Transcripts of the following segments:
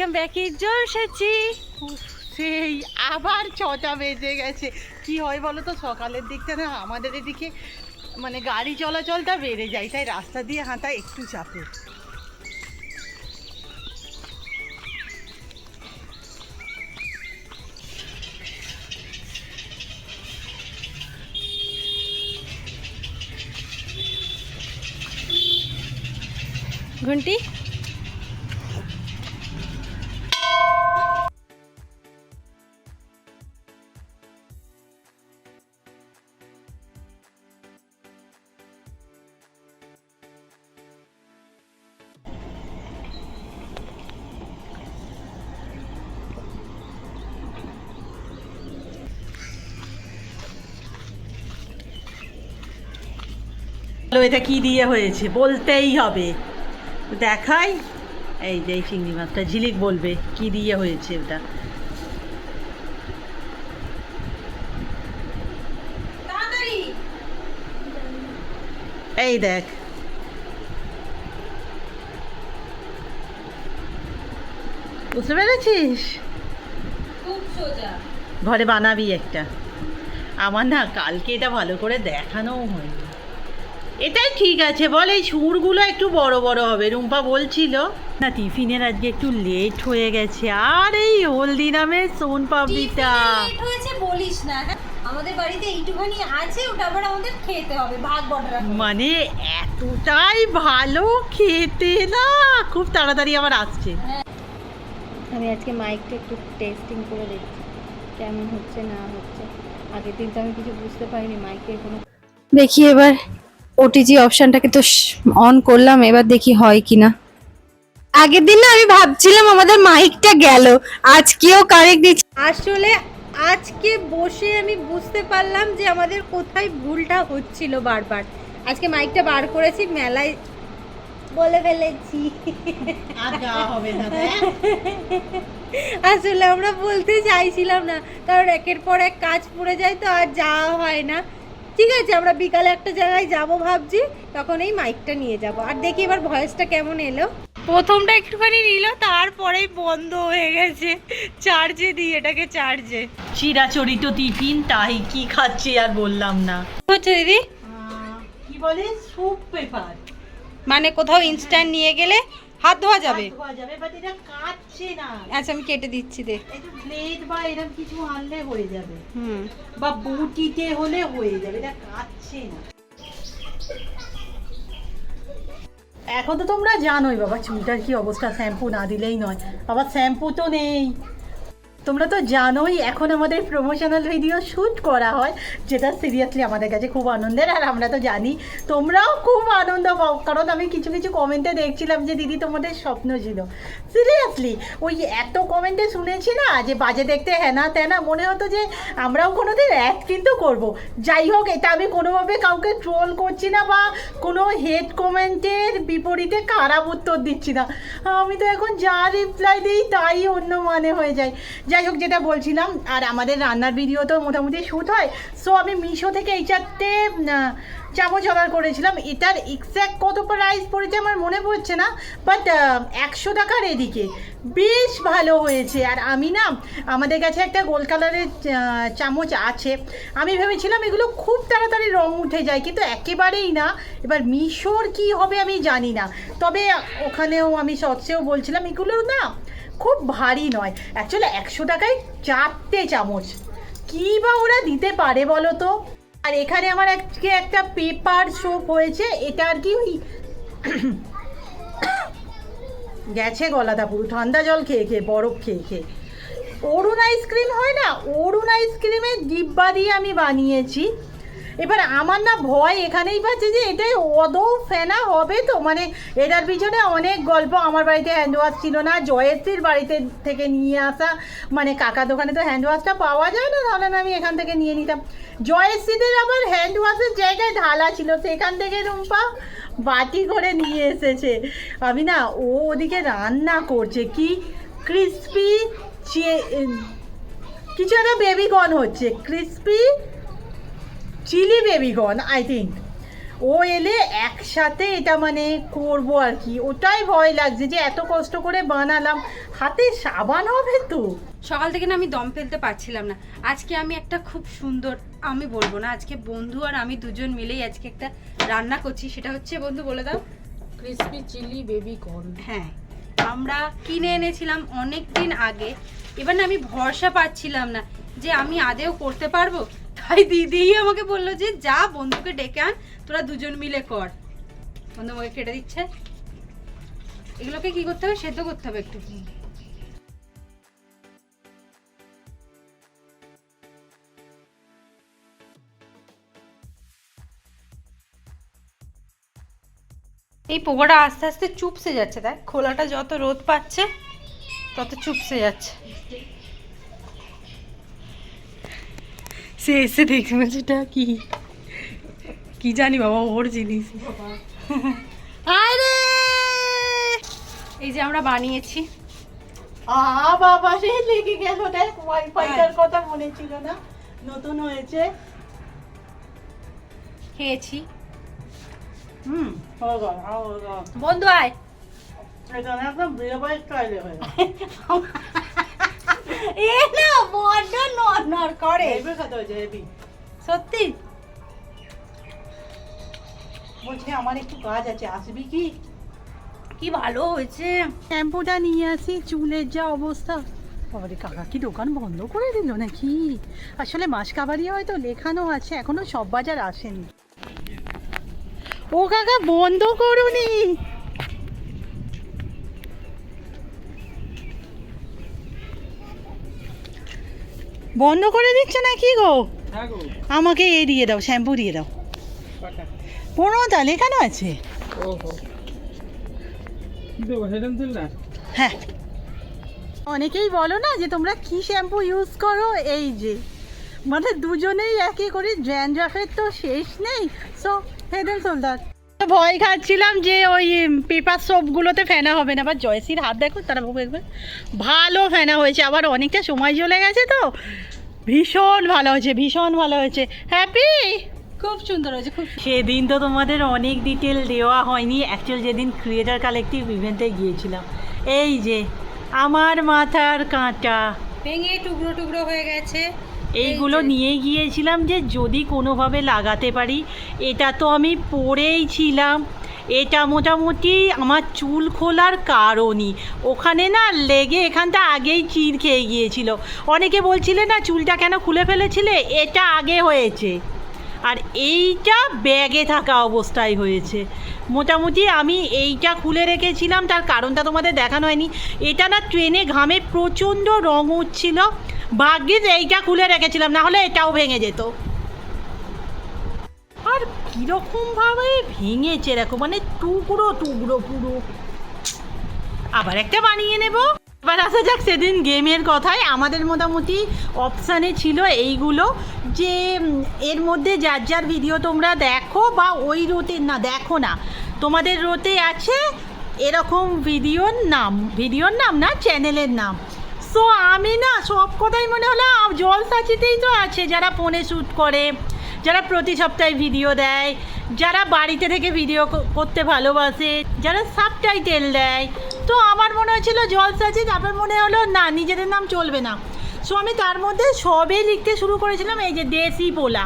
Welcome back is জলসেছি সেই আবার ছটা বেজে গেছে। কি হয় বলো তো, সকালের দিকটা না আমাদের এদিকে মানে গাড়ি চলাচলটা বেড়ে যায়, তাই রাস্তা দিয়ে হাঁটা একটু চাপে। ঘন্টি? এটা কি দিয়ে হয়েছে? বলতেই হবে। দেখাই। এই যে এই চিংড়ি মাছটা ঝিলিক বলবে কি দিয়ে হয়েছে ওটা। এই দেখ। বুঝতে পেরেছিস? ঘরে বানাবি একটা। আমার না কালকে এটা ভালো করে দেখানোও হয়নি। এটাই ঠিক আছে বল এই সুরগুলো একটু বড় বড় হবে রুম্পা বলছিল। না টিফিনের আজকে একটু লেট হয়ে গেছে আর এই হলদিরামের সোন পাপড়িটা। লেট হয়েছে বলিস না হ্যাঁ? আমাদের বাড়িতে এইটুখানি আছে ওটা আবার আমাদের খেতে হবে ভাগ বটরা মানে এতটাই ভালো খেতে না খুব তাড়াতাড়ি আবার আসছে। আমি আজকে মাইকটা একটু টেস্টিং করে দেখছি কেমন হচ্ছে না হচ্ছে। আগের দিন তো আমি কিছু বুঝতে পারিনি মাইকের কোনো দেখি এবার। ওটিজি অপশনটাকে তো অন করলাম এবার দেখি হয় কিনা। আগের দিন না আমি ভাবছিলাম আমাদের মাইকটা গেল আজকেও কারেক্ট দিচ্ছে। আসলে আজকে বসে আমি বুঝতে পারলাম যে আমাদের কোথায় ভুলটা হচ্ছিল বারবার। আজকে মাইকটা বার করেছি মেলায় বলে ফেলেছি। না আসলে আমরা বলতে চাইছিলাম না কারণ একের পর এক কাজ পড়ে যায় তো আর যাওয়া হয় না। ঠিক আছে আমরা বিকালে একটা জায়গায় যাব ভাবছি তখন এই মাইকটা নিয়ে যাব। আর দেখি এবার ভয়েসটা কেমন এলো। প্রথমটা একটুখানি নিল তারপরেই বন্ধ হয়ে গেছে। চার্জে দিই এটাকে চার্জে চিরাচরিত টিফিন তাই কি খাচ্ছি আর বললাম না। হচ্ছে দিদি? কি বলে? স্যুপ পেপার মানে কোথাও ইনস্ট্যান্ট নিয়ে গেলে হাত ধোয়া যাবে? ধোয়া যাবে বাট এটা কাটছে না। আচ্ছা আমি কেটে দিচ্ছি দে। ব্লেড বা এরকম কিছু আনলে হয়ে যাবে। হুম। বা বুটিতে হলে হয়ে যাবে এটা কাটছে না। এখন তো তোমরা জানোই বাবা চুলটার কি অবস্থা শ্যাম্পু না দিলেই নয়। বাবা শ্যাম্পু তো নেই। তোমরা তো জানোই, এখন আমাদের প্রমোশনাল ভিডিও শ্যুট করা হয়, যেটা সিরিয়াসলি আমাদের কাছে খুব আনন্দের, আর আমরা তো জানি, তোমরাও খুব আনন্দ পাও। কারণ আমি কিছু কিছু কমেন্টে দেখছিলাম যে দিদি তোমাদের স্বপ্ন ছিল। সিরিয়াসলি ওই এত কমেন্টে শুনেছি না, যে বাজে দেখতে হ্যানা ত্যানা মনে হতো যে আমরাও কোনো দিন অ্যাড কিন্তু করব। যাই হোক, এটা আমি কোনোভাবে কাউকে ট্রোল করছি না, বা কোনো হেড কমেন্টের বিপরীতে খারাপ উত্তর দিচ্ছি না। আমি তো এখন যা রিপ্লাই দিই, তাই অন্য মানে হয়ে যায়। যাই হোক, যেটা বলছিলাম, আর আমাদের রান্নার ভিডিও তো মোটামুটি শ্যুট হয়। সো আমি মিশো থেকে এই চারটে চামচ অর্ডার করেছিলাম। এটার এক্স্যাক্ট কত প্রাইস পড়েছে আমার মনে পড়ছে না বাট একশো টাকার এদিকে। বেশ ভালো হয়েছে। আর আমি না, আমাদের কাছে একটা গোল কালারের চামচ আছে। আমি ভেবেছিলাম এগুলো খুব তাড়াতাড়ি রং উঠে যায়, কিন্তু একেবারেই না। এবার মিশোর কি হবে আমি জানি না। তবে ওখানেও আমি সৎসেও বলছিলাম, এগুলো না খুব ভারী নয়। অ্যাকচুয়ালি একশো টাকায় চারটে চামচ। কী বা ওরা দিতে পারে বলো তো? আর এখানে আমার আজকে একটা পেপার সোপ হয়েছে, এটা আর কি ওই গেছে গলাটা পুরো ঠান্ডা জল খেয়ে খেয়ে, বরফ খেয়ে খেয়ে। অরুণ আইসক্রিম হয় না? অরুণ আইসক্রিমের ডিব্বা দিয়ে আমি বানিয়েছি। এবার আমার না ভয় এখানেই পাচ্ছে যে এটাই অদৌ ফেনা হবে তো। মানে এটার পিছনে অনেক গল্প। আমার বাড়িতে হ্যান্ড ওয়াশ ছিল না, জয়শ্রীর বাড়িতে থেকে নিয়ে আসা। মানে কাকা দোকানে তো হ্যান্ড ওয়াশটা পাওয়া যায় না, তাহলে আমি এখান থেকে নিয়ে নিতাম। জয়শ্রীদের আবার হ্যান্ড ওয়াশের জায়গায় ঢালা ছিল, সেখান থেকে রুম্পা বাটি করে নিয়ে এসেছে। আমি না, ও ওদিকে রান্না করছে, কি ক্রিসপি কিছু একটা বেবিকর্ন হচ্ছে crispy chilli baby corn I think ও এলে একসাথে এটা মানে করব আর কি। ওটাই ভয় লাগছে যে এত কষ্ট করে বানালাম। হাতে সাবান হবে তো। সকাল থেকে না আমি দম ফেলতে পারছিলাম না। আজকে আমি একটা খুব সুন্দর আমি বলব না আজকে বন্ধু আর আমি দুজন মিলেই আজকে একটা রান্না করছি। সেটা হচ্ছে বন্ধু বলে দাও। ক্রিসপি চিলি বেবি কর্ন হ্যাঁ আমরা কিনে এনেছিলাম অনেক দিন আগে। এবার না আমি ভরসা পাচ্ছিলাম না যে আমি আদেও করতে পারব। তাই দিদি আমাকে বলল যে, যা, বন্ধুকে ডেকে আন, তোরা দুজন মিলে কর। বন্ধু আমাকে কেটে দিচ্ছে। এগুলোকে কি করতে হবে? সেদ্ধ করতে হবে একটু। এই পোকাটা আস্তে আস্তে চুপসে যাচ্ছে, দেখ। খোলাটা যত রোদ পাচ্ছে, তত চুপসে যাচ্ছে। সে এসে দেখছে এটা কি? কি জানি বাবা ওর জিনিস। আরে! এই যে আমরা বানিয়েছি। আ বাবা রে লেগে গেল। দেখ ওয়াইফাইটার কথা মনে ছিল না। নতুন হয়েছে। খেয়েছি। হুম বন্ধু আয়। এটা একদম বিয়ে স্টাইলে হয়ে এ না! বড্ড করে। খেতে হয়েছে হেভি সত্যি? বলছি আমার একটু কাজ আছে আসবি কি? কি ভালো হয়েছে। শ্যাম্পুটা নিয়ে আসি চুলের যা অবস্থা। বাবারে কাকা কি দোকান বন্ধ করে দিল নাকি? আসলে মাস কাবারি হয়তো লেখানো আছে এখনও সব বাজার আসেনি। ও কাকা বন্ধ করুনি। বন্ধ করে দিচ্ছে নাকি গো? আমাকে এ দিয়ে দাও শ্যাম্পু দিয়ে দাও। পনেরো পনেরোটা লেখানো আছে? হ্যাঁ। অনেকেই বলো না যে তোমরা কি শ্যাম্পু ইউজ করো? এই যে মানে দুজনেই একই করি ড্র্যান্ড্রাফের তো শেষ নেই। সো হেড অ্যান্ড শোল্ডার ভয় খাচ্ছিলাম যে ওই পেপার সোপগুলোতে ফেনা হবে না। আবার জয়সির হাত দেখো তারা একবার ভালো ফেনা হয়েছে। আবার অনেকটা সময় চলে গেছে তো। ভীষণ ভালো হয়েছে ভীষণ ভালো হয়েছে। হ্যাপি খুব সুন্দর হয়েছে খুব সেদিন তো তোমাদের অনেক ডিটেল দেওয়া হয়নি। অ্যাকচুয়াল যেদিন ক্রিয়েটার কালেকটিভ ইভেন্টে গিয়েছিলাম। এই যে আমার মাথার কাঁটা। ভেঙে টুকরো টুকরো হয়ে গেছে। এইগুলো নিয়ে গিয়েছিলাম যে যদি কোনোভাবে লাগাতে পারি এটা তো আমি পরেই ছিলাম। এটা মোটামুটি আমার চুল খোলার কারণই। ওখানে না লেগে এখানটা আগেই চির খেয়ে গিয়েছিল। অনেকে বলছিলে না চুলটা কেন খুলে ফেলেছিলে? এটা আগে হয়েছে। আর এইটা ব্যাগে থাকা অবস্থায় হয়েছে। মোটামুটি আমি এইটা খুলে রেখেছিলাম, তার কারণটা তোমাদের দেখানো হয়নি। এটা না ট্রেনে ঘামে প্রচণ্ড রং উঠছিল। ভাগ্যিস এইটা খুলে রেখেছিলাম না হলে এটাও ভেঙে যেত। কীরকমভাবে ভেঙেছে এরকম মানে টুকরো টুকরো পুরো। আবার একটা বানিয়ে নেব। এবার আসা যাক, সেদিন গেমের কথায় আমাদের মোটামুটি অপশানে ছিল এইগুলো যে এর মধ্যে যার যার ভিডিও তোমরা দেখো বা ওই রোতে, না, দেখো না। তোমাদের রোতে আছে এরকম ভিডিওর নাম। ভিডিওর নাম না চ্যানেলের নাম। সো আমি না, সব কথাই মনে হলো জল সাচিতেই তো আছে যারা ফোনে শ্যুট করে। যারা প্রতি সপ্তাহে ভিডিও দেয়, যারা বাড়িতে থেকে ভিডিও করতে ভালোবাসে, যারা সাবটাইটেল দেয়, তো আমার মনে হয়েছিল জলসা আছে তারপর মনে হলো না, নিজেদের নাম চলবে না। সো আমি তার মধ্যে সবে লিখতে শুরু করেছিলাম, এই যে দেশি পোলা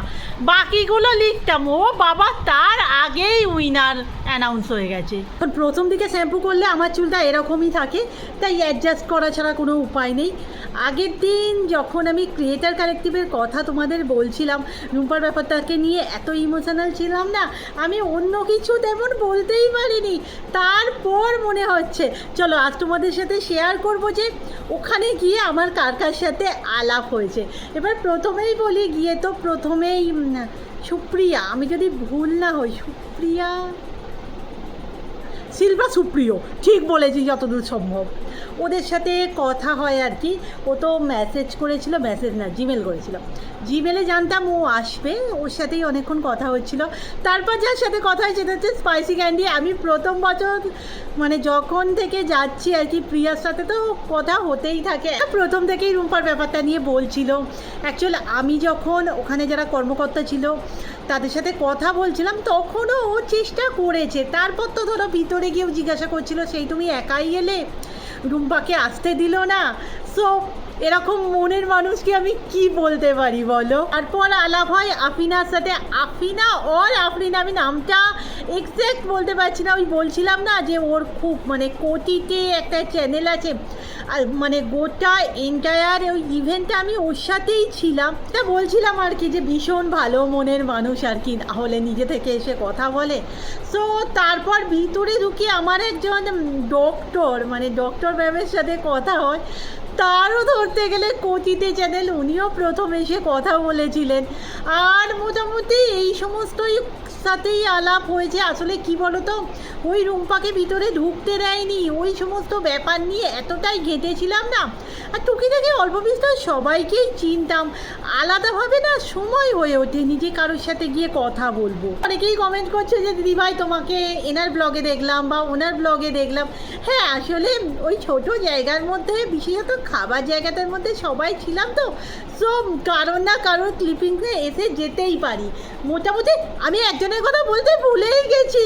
বাকিগুলো লিখতাম। ও বাবা, তার আগেই উইনার অ্যানাউন্স হয়ে গেছে। এখন প্রথম দিকে শ্যাম্পু করলে আমার চুলটা এরকমই থাকে, তাই অ্যাডজাস্ট করা ছাড়া কোনো উপায় নেই। আগের দিন যখন আমি ক্রিয়েটার কালেকটিভের কথা তোমাদের বলছিলাম, রুম্পার ব্যাপারটাকে নিয়ে এত ইমোশনাল ছিলাম না, আমি অন্য কিছু তেমন বলতেই পারিনি। তারপর মনে হচ্ছে, চলো আজ তোমাদের সাথে শেয়ার করব যে, ওখানে গিয়ে আমার কার কার সাথে আলাপ হয়েছে। এবার প্রথমেই বলি, গিয়ে তো প্রথমেই সুপ্রিয়া, আমি যদি ভুল না হই, সুপ্রিয়া শিল্পা সুপ্রিয়, ঠিক বলেছি যতদূর সম্ভব। ওদের সাথে কথা হয় আর কি, ও তো মেসেজ করেছিল মেসেজ না জিমেল করেছিল। জিমেলে জানতাম ও আসবে, ওর সাথেই অনেকক্ষণ কথা হচ্ছিল। তারপর যার সাথে কথা হয়েছে, সেটা হচ্ছে স্পাইসি ক্যান্ডি আমি প্রথম বছর মানে যখন থেকে যাচ্ছি আর কি, প্রিয়ার সাথে তো কথা হতেই থাকে। প্রথম থেকেই রুম্পার ব্যাপারটা নিয়ে বলছিল। অ্যাকচুয়ালি আমি যখন ওখানে যারা কর্মকর্তা ছিল তাদের সাথে কথা বলছিলাম, তখনও ও চেষ্টা করেছে। তারপর তো ধরো ভিতরে গিয়েও জিজ্ঞাসা করছিল, সেই তুমি একাই এলে? রুম্পাকে আসতে দিল না? সো এরকম মনের মানুষকে আমি কি বলতে পারি বলো? তারপর আলাপ হয় আফিনার সাথে। আফিনা ওর আফরিনা, আমি নামটা এক্স্যাক্ট বলতে পারছি না। ওই বলছিলাম না যে ওর খুব মানে কোটিতে একটা চ্যানেল আছে। আর মানে গোটা এন্টায়ার ওই ইভেন্টটা আমি ওর সাথেই ছিলাম। তা বলছিলাম আর কি যে ভীষণ ভালো মনের মানুষ আর কি। হলে নিজে থেকে এসে কথা বলে। সো তারপর ভিতরে ঢুকে আমার একজন ডক্টর মানে ডক্টর ম্যামের সাথে কথা হয়। তারও ধরতে গেলে কচিতে চ্যানেল উনিও প্রথম এসে কথা বলেছিলেন। আর মোটামুটি এই সমস্তই সাথেই আলাপ হয়েছে। আসলে কি বলতো, ওই রুম্পাকে ভিতরে ঢুকতে দেয়নি। ওই সমস্ত ব্যাপার নিয়ে এতটাই ঘেঁটেছিলাম না। আর টুকিটাকি অল্প বিস্তর সবাইকেই চিনতাম। আলাদাভাবে না, সময় হয়ে ওঠে। নিজে কারোর সাথে গিয়ে কথা বলব। অনেকেই কমেন্ট করছে যে দিদিভাই তোমাকে এনার ব্লগে দেখলাম বা ওনার ব্লগে দেখলাম। হ্যাঁ আসলে ওই ছোট জায়গার মধ্যে, বিশেষত খাবার জায়গাটার মধ্যে সবাই ছিলাম তো। সো কারোর না কারোর ক্লিপিংসে এসে যেতেই পারি। মোটামুটি আমি একজনের কথা বলতে ভুলেই গেছি।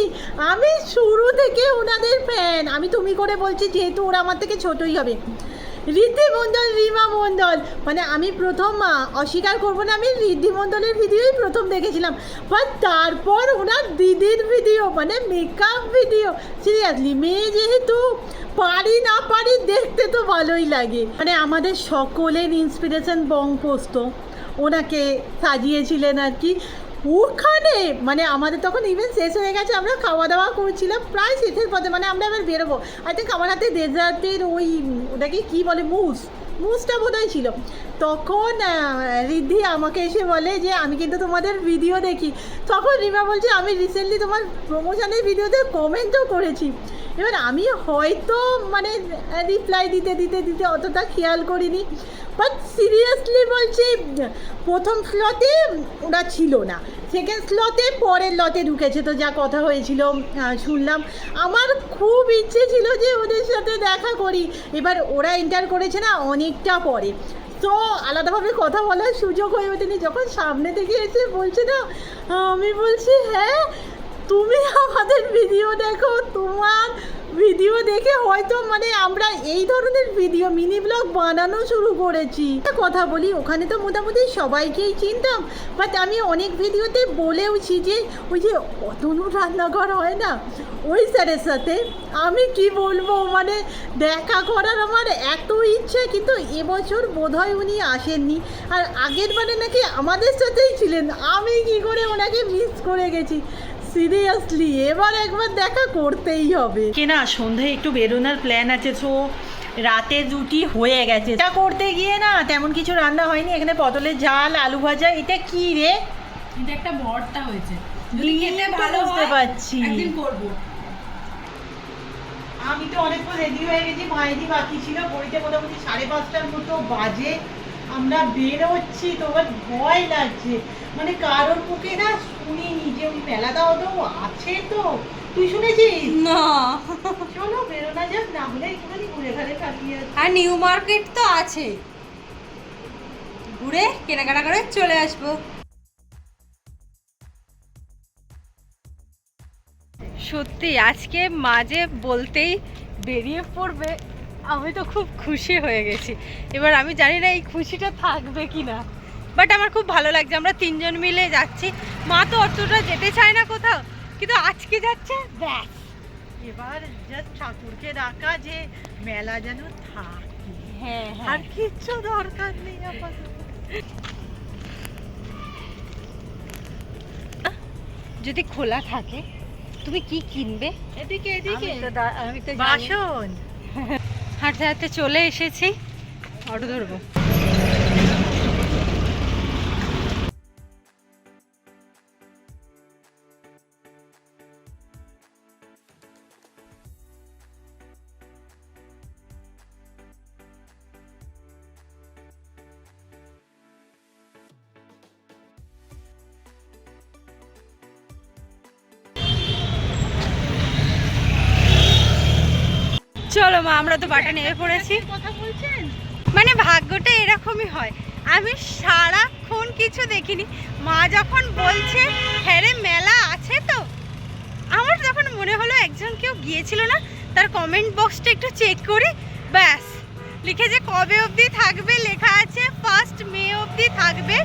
আমি শুরু থেকে ওনাদের ফ্যান আমি তুমি করে বলছি, যেহেতু ওরা আমার থেকে ছোটই হবে। ঋদ্ধি মণ্ডল রিমা মণ্ডল মানে আমি প্রথম অস্বীকার করব না, আমি ঋদ্ধি মণ্ডলের ভিডিওই প্রথম দেখেছিলাম। বাট তারপর ওনার দিদির ভিডিও মানে মেকআপ ভিডিও। সিরিয়াসলি মেয়ে যেহেতু, পারি না পারি দেখতে তো ভালোই লাগে। মানে আমাদের সকলের ইন্সপিরেশন বংপোস্ত। ওনাকে সাজিয়েছিলেন আর কি। ওখানে? মানে আমাদের তখন ইভেন্ট শেষ হয়ে গেছে, আমরা খাওয়া দাওয়া করছিলাম, প্রায় শেষের পথে মানে আমরা এবার বেরোবো। আই থিঙ্ক আমার হাতে ডেজার্টের ওই, ওটাকে কী বলে মুস মুসটা বোধহয় ছিল। তখন রিদ্ধি আমাকে এসে বলে যে, আমি কিন্তু তোমাদের ভিডিও দেখি। তখন রিমা বলছে, আমি রিসেন্টলি তোমার প্রমোশনের ভিডিওতে কমেন্টও করেছি। এবার আমি হয়তো মানে রিপ্লাই দিতে দিতে দিতে অতটা খেয়াল করিনি। সিরিয়াসলি বলছি, প্রথম স্লটে ওরা ছিল না। সেকেন্ড স্লটে পরের লটে ঢুকেছে। তো যা কথা হয়েছিল শুনলাম। আমার খুব ইচ্ছে ছিল যে ওদের সাথে দেখা করি। এবার ওরা এন্টার করেছে না অনেকটা পরে। তো আলাদাভাবে কথা বলার সুযোগ হয়ে ওঠেনি। যখন সামনে থেকে এসে বলছে না, আমি বলছি হ্যাঁ তুমি আমাদের ভিডিও দেখো। তোমার ভিডিও দেখে হয়তো মানে আমরা এই ধরনের ভিডিও, মিনি ব্লগ বানানো শুরু করেছি। কথা বলি, ওখানে তো মোটামুটি সবাইকেই চিনতাম বাট আমি অনেক ভিডিওতে বলেওছি যে, ওই যে অতনু রান্নাঘর হয় না, ওই স্যারের সাথে আমি কি বলব মানে দেখা করার আমার এত ইচ্ছে, কিন্তু এবছর বোধহয় উনি আসেননি। আর আগের বারে নাকি আমাদের সাথেই ছিলেন, আমি কি করে ওনাকে মিস করে গেছি। সিরিয়াসলি এবার একবার দেখা করতেই হবে। কে না সন্ধ্যায় একটু বেরোনোর প্ল্যান আছে তো রাতে রুটি হয়ে গেছে। এটা করতে গিয়ে না তেমন কিছু রান্না হয়নি এখানে পটলের ঝাল আলু ভাজা এটা কি রে? এটা একটা ভর্তা হয়েছে। যদি খেতে ভালো বুঝতে হয় পারছি। একদিন করব। আমি তো অনেকক্ষণ রেডি হয়ে গেছি মাইদি বাকি ছিল বইতে মোটামুটি সাড়ে পাঁচটার মতো বাজে। আমরা বেরোচ্ছি তো এবার ভয় লাগছে। মানে কারোর মুখে না ওই তো আছে তো। তুই শুনেছিস? না। চলো বেরোনা যাক না হলে একটুখানি ঘুরে ঘাড়ে কাটিয়ে আর নিউ মার্কেট তো আছে। ঘুরে কেনাকাটা করে চলে আসব। সত্যি আজকে মাঝে বলতেই বেরিয়ে পড়বে আমি তো খুব খুশি হয়ে গেছি। এবার আমি জানি না এই খুশিটা থাকবে কি না বাট আমার খুব ভালো লাগছে আমরা তিনজন মিলে যাচ্ছি। মা তো অতটা যেতে চায় না কোথাও কিন্তু আজকে যাচ্ছে ব্যাস। এবার জাস্ট ঠাকুরকে ডাকা যে মেলা যেন থাকে। হ্যাঁ আর কিচ্ছু দরকার নেই আপাতত। যদি খোলা থাকে তুমি কি কিনবে? এদিকে এদিকে। আমি তো বাসন। হাঁটতে হাঁটতে চলে এসেছি। অটো ধরবো। মা আমরা তো বাটা নেমে পড়েছি। কথা বলছেন? মানে ভাগ্যটা এরকমই হয়। আমি সারাক্ষণ কিছু দেখিনি। মা যখন বলছে হ্যাঁ মেলা আছে তো? আমার যখন মনে হলো একজন কেউ গিয়েছিল না। তার কমেন্ট বক্সটা একটু চেক করি। ব্যাস লিখেছে কবে অবধি থাকবে লেখা আছে ফার্স্ট মে অবধি থাকবে।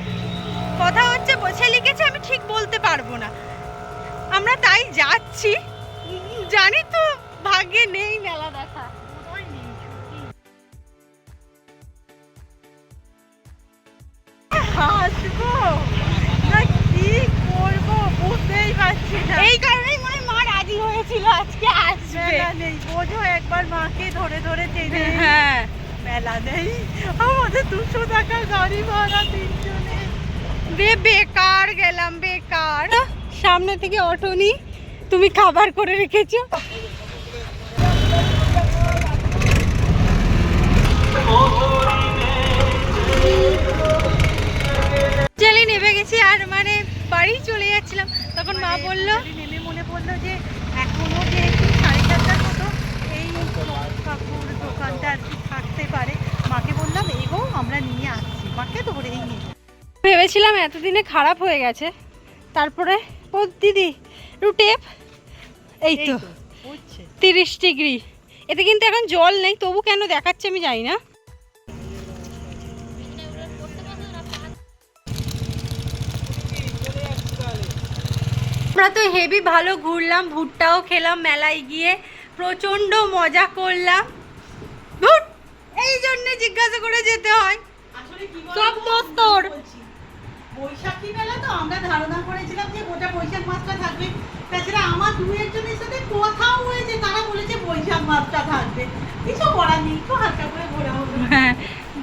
কথা হচ্ছে বসে লিখেছে আমি ঠিক বলতে পারব না। আমরা তাই যাচ্ছি। জানি তো ভাগ্যে নেই মেলা দেখা হাসবো? না কি করব? বুঝতেই পারছি না। এই কারণেই মনে মা রাজি হয়েছিল আজকে আসবে। মেলা নেই। বোঝো একবার মাকে ধরে ধরে টেনে হ্যাঁ। মেলা নেই। আমাদের দুশো টাকা গাড়ি ভাড়া তিনজনে। বে বেকার গেলাম বেকার। সামনে থেকে অটো নি তুমি খাবার করে রেখেছো। চলে নেমে গেছি আর মানে বাড়ি চলে যাচ্ছিলাম। তখন মা বলল মানে নেমে মনে পড়ল যে এখনও যে একটু সাড়ে চারটার মতো এই কাকুর দোকানটা আর কি থাকতে পারে। মাকে বললাম এগো আমরা নিয়ে আসছি। মাকে ধরেই নিয়ে ভেবেছিলাম এতদিনে খারাপ হয়ে গেছে। তারপরে ও দিদি রুটেপ এই তো তিরিশ ডিগ্রি। এতে কিন্তু এখন জল নেই তবু কেন দেখাচ্ছে আমি জানি না। আমরা তো হেভি ভালো ঘুরলাম ভুট্টাও খেলাম মেলায় গিয়ে প্রচণ্ড মজা করলাম। ধুর এই জন্য জিজ্ঞাসা করে যেতে হয়। আসলে কি সব দোষ তোর। বৈশাখী মেলা তো আমরা ধারণা করেছিলাম যে গোটা বৈশাখ মাসটা থাকবে। তাছাড়া আমার দু একজনের সাথে কথাও হয়েছে তারা বলেছে বৈশাখ মাসটা থাকবে। কিছু করার নেই একটু হালকা করে ঘোরা হলো হ্যাঁ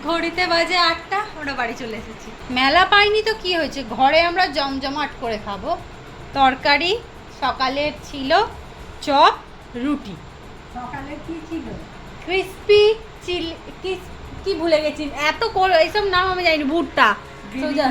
ঘড়িতে বাজে আটটা ওরা বাড়ি চলে এসেছি। মেলা পাইনি তো কি হয়েছে? ঘরে আমরা জমজমাট করে খাব। তরকারি সকালের ছিল চপ রুটি। সকালে কি ছিল? ক্রিস্পি চিল কি ভুলে গেছি। এত এইসব নাম আমি জানি ভুট্টা। সোজা।